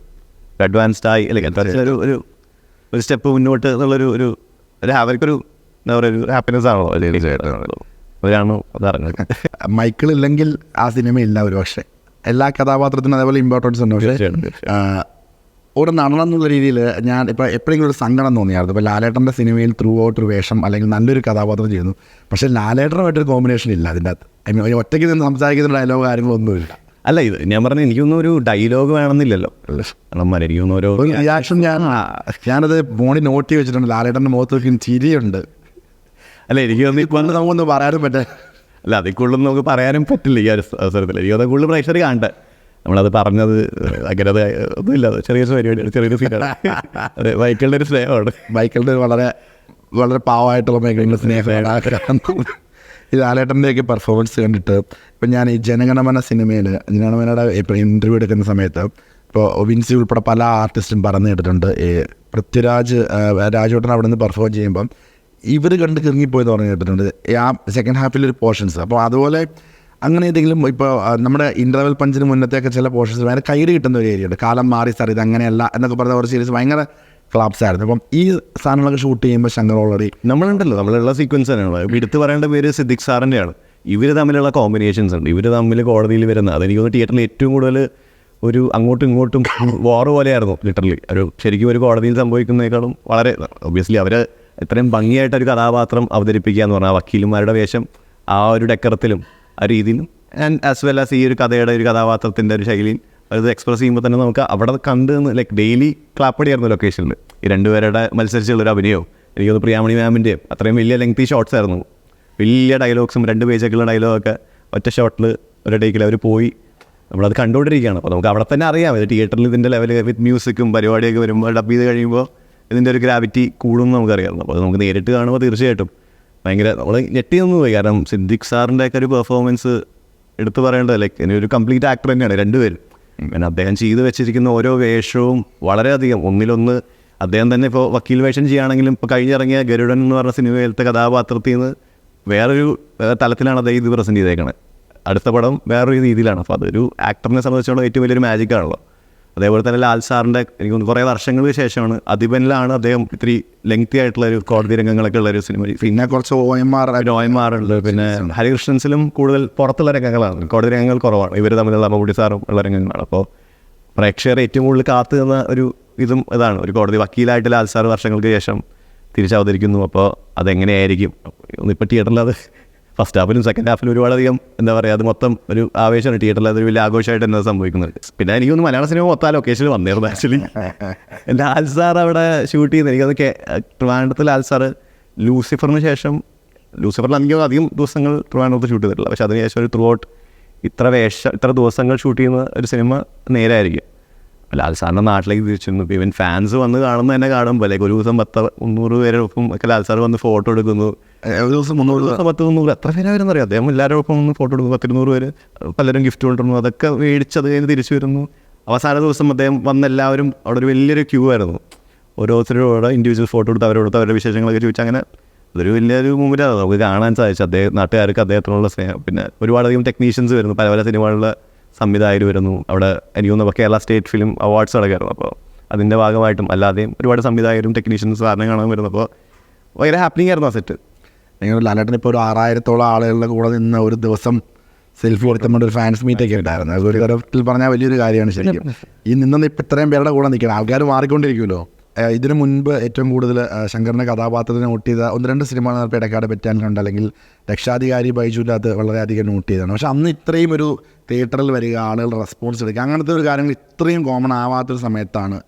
അഡ്വാൻസ്ഡ് ആയി ലൈക്ക് അഡ്വാൻസ്ഡ് ഒരു ഒരു ഒരു സ്റ്റെപ്പ് മുന്നോട്ട് എന്നുള്ളൊരു ഒരു ഒരു അവർക്കൊരു എന്താ പറയുക ഒരു ഹാപ്പിനെസ് ആണല്ലോ. അവരാണ് അത് ഇറങ്ങുന്നത് മൈക്കിൾ ഇല്ലെങ്കിൽ ആ സിനിമ ഇല്ല ഒരു പക്ഷേ. എല്ലാ കഥാപാത്രത്തിനും അതേപോലെ ഇമ്പോർട്ടൻസ് ഉണ്ട്. പക്ഷേ ഒരു നടണം എന്നുള്ള രീതിയിൽ ഞാൻ ഇപ്പോൾ എപ്പോഴെങ്കിലും ഒരു സങ്കടം തോന്നിയായിരുന്നു. ഇപ്പോൾ ലാലേട്ടന്റെ സിനിമയിൽ ത്രൂ ഔട്ട് ഒരു വേഷം അല്ലെങ്കിൽ നല്ലൊരു കഥാപാത്രം ചെയ്യുന്നു. പക്ഷേ ലാലേട്ടനുമായിട്ടൊരു കോമ്പിനേഷൻ ഇല്ല അതിന്റെ അകത്ത്. ഐ മീൻ ഒറ്റയ്ക്ക് നിന്ന് സംസാരിക്കുന്ന ഡയലോഗ് കാര്യങ്ങളൊന്നുമില്ല അല്ല ഇത് ഞാൻ പറഞ്ഞ എനിക്കൊന്നും ഒരു ഡയലോഗ് വേണമെന്നില്ലല്ലോ. കാരണം എനിക്കൊന്നും ഓരോ റിയാക്ഷൻ ഞാൻ ഞാനത് ഫോണിൽ നോട്ട് ചെയ്ത് വെച്ചിട്ടുണ്ട്. ലാലേട്ടന്റെ മുഖത്ത് ചിരിയുണ്ട്. അല്ല എനിക്ക് തോന്നി ഇപ്പം നമുക്കൊന്ന് പറയാനും പറ്റേ. അല്ല അതിൽ കൂടുതൽ നമുക്ക് പറയാനും പറ്റില്ല ഈ ഒരു അവസരത്തിൽ. എനിക്ക് അത് കൂടുതൽ പ്രേക്ഷകർ കാണട്ടെ. നമ്മളത് പറഞ്ഞത് അങ്ങനെ അത് ഒന്നുമില്ല. ചെറിയൊരു പരിപാടിയാണ് ചെറിയൊരു സീനാണ് അതെ ബൈക്കുകളുടെ ഒരു സ്നേഹമാണ്. മൈക്കിളിന്റെ വളരെ വളരെ പാവമായിട്ടുള്ള മൈക്കിളിന്റെ സ്നേഹമാണ്. ഈ ലാലേട്ടന്റെയൊക്കെ പെർഫോമൻസ് കണ്ടിട്ട് ഇപ്പം ഞാൻ ഈ ജനഗണമന സിനിമയിൽ ജനഗണമനയുടെ ഇപ്പം ഇന്റർവ്യൂ എടുക്കുന്ന സമയത്ത് ഇപ്പോൾ വിൻസി ഉൾപ്പെടെ പല ആർട്ടിസ്റ്റും പറഞ്ഞു കേട്ടിട്ടുണ്ട്. ഈ പൃഥ്വിരാജ് രാജോട്ടൻ അവിടെ നിന്ന് പെർഫോം ചെയ്യുമ്പം ഇവർ കണ്ട് കിറങ്ങിപ്പോയെന്ന് പറഞ്ഞു കേട്ടിട്ടുണ്ട്. ആ സെക്കൻഡ് ഹാഫിൽ ഒരു പോർഷൻസ് അപ്പോൾ അതുപോലെ അങ്ങനെ ഏതെങ്കിലും ഇപ്പോൾ നമ്മുടെ ഇന്റർവെൽ പഞ്ചിന് മുന്നത്തെയൊക്കെ ചില പോർഷൻസ് ഭയങ്കര കൈഡ് കിട്ടുന്ന ഒരു ഏരിയ ഉണ്ട് കാലം മാറി സാർ ഇത് അങ്ങനെയല്ല എന്നൊക്കെ പറഞ്ഞ കുറച്ച് സീരീസ് ഭയങ്കര ക്ലാപ്സ് ആയിരുന്നു. അപ്പം ഈ സാധനങ്ങളൊക്കെ ഷൂട്ട് ചെയ്യുമ്പോൾ ശങ്കർ ഓൾറെഡി നമ്മളുണ്ടല്ലോ നമ്മളുള്ള സീക്വൻസ് തന്നെയാണ്. എടുത്ത് പറയേണ്ട പേര് സിദ്ദിഖ് സാറിന്റെയാണ് ഇവർ തമ്മിലുള്ള കോമ്പിനേഷൻസ് ഉണ്ട്. ഇവർ തമ്മിൽ കോടതിയിൽ വരുന്ന അതെനിക്ക് തോന്നുന്നു തിയേറ്ററിൽ ഏറ്റവും കൂടുതൽ ഒരു അങ്ങോട്ടും ഇങ്ങോട്ടും വാർ പോലെയായിരുന്നു ലിറ്ററലി ഒരു ശരിക്കും ഒരു കോടതിയിൽ സംഭവിക്കുന്നതിനേക്കാളും വളരെ ഒബ്വിയസ്ലി അവർ എത്രയും ഭംഗിയായിട്ട് ഒരു കഥാപാത്രം അവതരിപ്പിക്കുക എന്ന് പറഞ്ഞാൽ വക്കീലുമാരുടെ വേഷം ആ ഒരു ഡെക്കറത്തിലും ആ രീതിയിലും. ആൻഡ് ആസ് വെൽ ആസ് ഈ ഒരു കഥയുടെ ഒരു കഥാപാത്രത്തിന്റെ ഒരു ശൈലിയും അത് എക്സ്പ്രസ് ചെയ്യുമ്പോൾ തന്നെ നമുക്ക് അവിടെ കണ്ട് ലൈക്ക് ഡെയിലി ക്ലാപ്പടിയായിരുന്നു ലൊക്കേഷനിൽ ഈ രണ്ടുപേരുടെ മത്സരിച്ചുള്ളൊരു അഭിനയവും. എനിക്ക് തോന്നുന്നു പ്രിയാമണി മാമിന്റെയും അത്രയും വലിയ ലെങ്തി ഷോട്ട്സ് ആയിരുന്നു. വലിയ ഡയലോഗ്സും രണ്ട് പേജൊക്കെയുള്ള ഡയലോഗൊക്കെ ഒറ്റ ഷോട്ടിൽ ഒരു ടേക്കിൽ അവർ പോയി. നമ്മളത് കണ്ടുകൊണ്ടിരിക്കുകയാണ്. അപ്പോൾ നമുക്ക് അവിടെ തന്നെ അറിയാം. ഇത് തിയേറ്ററിൽ ഇതിന്റെ ലെവൽ വിത്ത് മ്യൂസിക്കും പരിപാടിയൊക്കെ വരുമ്പോൾ ഡബ് ചെയ്ത് കഴിയുമ്പോൾ ഇതിന്റെ ഒരു ഗ്രാവിറ്റി കൂടും നമുക്കറിയാം. അപ്പോൾ അത് നമുക്ക് നേരിട്ട് കാണുമ്പോൾ തീർച്ചയായിട്ടും ഭയങ്കര നമ്മൾ ഞെട്ടി നിന്ന് പോയി. കാരണം സിദ്ദിഖ് സാറിന്റെ ഒക്കെ ഒരു പെർഫോമൻസ് എടുത്തു പറയേണ്ടത് ലൈക്ക് ഇനി ഒരു കംപ്ലീറ്റ് ആക്ടർ തന്നെയാണ് രണ്ടുപേരും. പിന്നെ അദ്ദേഹം ചെയ്തു വെച്ചിരിക്കുന്ന ഓരോ വേഷവും വളരെയധികം. ഒന്നിലൊന്ന് അദ്ദേഹം തന്നെ ഇപ്പോൾ വക്കീൽ വേഷം ചെയ്യുകയാണെങ്കിലും ഇപ്പോൾ കഴിഞ്ഞിറങ്ങിയ ഗരുഡൻ എന്ന് പറഞ്ഞ സിനിമയിലത്തെ കഥാപാത്രത്തിൽ നിന്ന് വേറൊരു തലത്തിലാണ് അദ്ദേഹം ഇത് പ്രസന്റ് ചെയ്തേക്കണത് അടുത്ത പടം വേറൊരു രീതിയിലാണ്. അപ്പോൾ അതൊരു ആക്ടറിനെ സംബന്ധിച്ചോളം ഏറ്റവും വലിയൊരു മാജിക് ആണല്ലോ. അതേപോലെ തന്നെ ലാൽ സാറിന്റെ എനിക്ക് കുറേ വർഷങ്ങൾക്ക് ശേഷമാണ് അതിബനിലാണ് അദ്ദേഹം ഇത്തിരി ലെങ്തി ആയിട്ടുള്ള ഒരു കോടതി രംഗങ്ങളൊക്കെ ഉള്ള ഒരു സിനിമ. പിന്നെ കുറച്ച് O M R O M R ഉണ്ട് പിന്നെ ഹരികൃഷ്ണൻസിലും കൂടുതൽ പുറത്തുള്ള രംഗങ്ങളാണ്. കോടതി രംഗങ്ങൾ കുറവാണ്. ഇവർ തമ്മിലുള്ള അമ്മൂടി സാറും ഉള്ള രംഗങ്ങളാണ്. അപ്പോൾ പ്രേക്ഷകർ ഏറ്റവും കൂടുതൽ കാത്തു നിന്ന ഒരു ഇതും ഇതാണ്. ഒരു കോടതി വക്കീലായിട്ട് ലാൽ സാർ വർഷങ്ങൾക്ക് ശേഷം തിരിച്ചവതരിക്കുന്നു. അപ്പോൾ അതെങ്ങനെയായിരിക്കും? ഇപ്പോൾ തിയേറ്ററിൽ അത് ഫസ്റ്റ് ഹാഫിലും സെക്കൻഡ് ഹാഫിലും ഒരുപാടധികം എന്താ പറയുക അത് മൊത്തം ഒരു ആവേശമാണ് തിയേറ്ററിൽ അതൊരു വലിയ ആഘോഷമായിട്ട് എന്താ സംഭവിക്കുന്നത്? പിന്നെ എനിക്ക് തോന്നുന്നു മലയാള സിനിമ മൊത്തം ആ ലൊക്കേഷനിൽ വന്നിരുന്നു ആക്ച്വലി ലാൽ സാർ അവിടെ ഷൂട്ട് ചെയ്യുന്നത് എനിക്കത് ട്രിവാൻഡ്രത്ത് ലാൽ സാർ ലൂസിഫറിന് ശേഷം ലൂസിഫറിൽ എനിക്ക് അധികം ദിവസങ്ങൾ ട്രിവാൻഡ്രത്ത് ഷൂട്ട് ചെയ്തിട്ടില്ല. പക്ഷേ അതിനുശേഷം ഒരു ത്രൂ ഔട്ട് ഇത്ര വേഷം ഇത്ര ദിവസങ്ങൾ ഷൂട്ട് ചെയ്യുന്ന ഒരു സിനിമ നേരായിരിക്കും ലാൽ സാറിന്റെ നാട്ടിലേക്ക് തിരിച്ചു വന്നു ഇവൻ ഫാൻസ് വന്ന് കാണുന്ന തന്നെ കാണുമ്പോൾ ലൈക്ക് ഒരു ദിവസം പത്ത് മുന്നൂറ് പേരൊപ്പം ഒക്കെ ലാൽ സാർ വന്ന് ഫോട്ടോ എടുക്കുന്നു. ഒരു ദിവസം മുന്നൂറ് ദിവസം പത്ത് മുന്നൂറ് എത്ര പേരായിരുന്നു അറിയാം? അദ്ദേഹം എല്ലാവരും ഒപ്പം ഒന്ന് ഫോട്ടോ എടുക്കുന്നു. പത്തിരുന്നൂറ് പേര് പലരും ഗിഫ്റ്റ് കൊണ്ടുവരുന്നു അതൊക്കെ മേടിച്ച് അത് കഴിഞ്ഞ് തിരിച്ചു വരുന്നു. അവസാന ദിവസം അദ്ദേഹം വന്ന എല്ലാവരും അവിടെ ഒരു വലിയൊരു ക്യൂ ആയിരുന്നു. ഓരോരുത്തരോട് ഇൻഡിവിജ്വൽ ഫോട്ടോ എടുത്ത് അവരോട് അവരുടെ വിശേഷങ്ങളൊക്കെ ചോദിച്ചു അങ്ങനെ അതൊരു വലിയൊരു മൂവ്മെന്റാണ് നമുക്ക് കാണാൻ സാധിച്ചു. അദ്ദേഹം നാട്ടുകാർക്ക് അദ്ദേഹത്തിനുള്ള സ്നേഹം. പിന്നെ ഒരുപാടധികം ടെക്നീഷ്യൻസ് വരുന്നു. പല പല സിനിമകളിലെ സംവിധായകർ വരുന്നു. അവിടെ എനിക്ക് തോന്നുന്നു കേരള സ്റ്റേറ്റ് ഫിലിം അവാർഡ്സ് നടക്കായിരുന്നു. അപ്പോൾ അതിന്റെ ഭാഗമായിട്ടും അല്ലാതെയും ഒരുപാട് സംവിധായകരും ടെക്നീഷ്യൻസ് സാറിനെ കാണാൻ വരുന്നു. അപ്പോൾ ഭയങ്കര ഹാപ്പനിങ് ആയിരുന്നു ആ സെറ്റ് നിങ്ങൾ ലാലേട്ടൻ ഇപ്പോൾ ഒരു ആറായിരത്തോളം ആളുകളുടെ കൂടെ നിന്ന് ഒരു ദിവസം സെൽഫി കൊടുത്തുകൊണ്ട് ഒരു ഫാൻസ് മീറ്റ് ഒക്കെ ഉണ്ടായിരുന്നു. അത് ഒരു തരത്തിൽ പറഞ്ഞാൽ വലിയൊരു കാര്യമാണ് ശരിക്കും. ഈ നിന്ന് ഇപ്പം ഇത്രയും പേരുടെ കൂടെ നിൽക്കണം. ആൾക്കാർ മാറിക്കൊണ്ടിരിക്കുമല്ലോ ഇതിനു മുൻപ് ഏറ്റവും കൂടുതൽ ശങ്കറിന്റെ കഥാപാത്രത്തിനെ നോട്ട് ചെയ്ത ഒന്ന് രണ്ട് സിനിമകൾ ഇപ്പോൾ ഇടക്കാട് പറ്റാൻ കണ്ട അല്ലെങ്കിൽ രക്ഷാധികാരി ബൈജുവിന്റെ അത് വളരെയധികം നോട്ട് ചെയ്തതാണ്. പക്ഷെ അന്ന് ഇത്രയും ഒരു തിയേറ്ററിൽ വരിക ആളുകളുടെ റെസ്പോൺസ് എടുക്കുക അങ്ങനത്തെ ഒരു കാര്യങ്ങൾ ഇത്രയും കോമൺ ആവാത്തൊരു സമയത്താണ്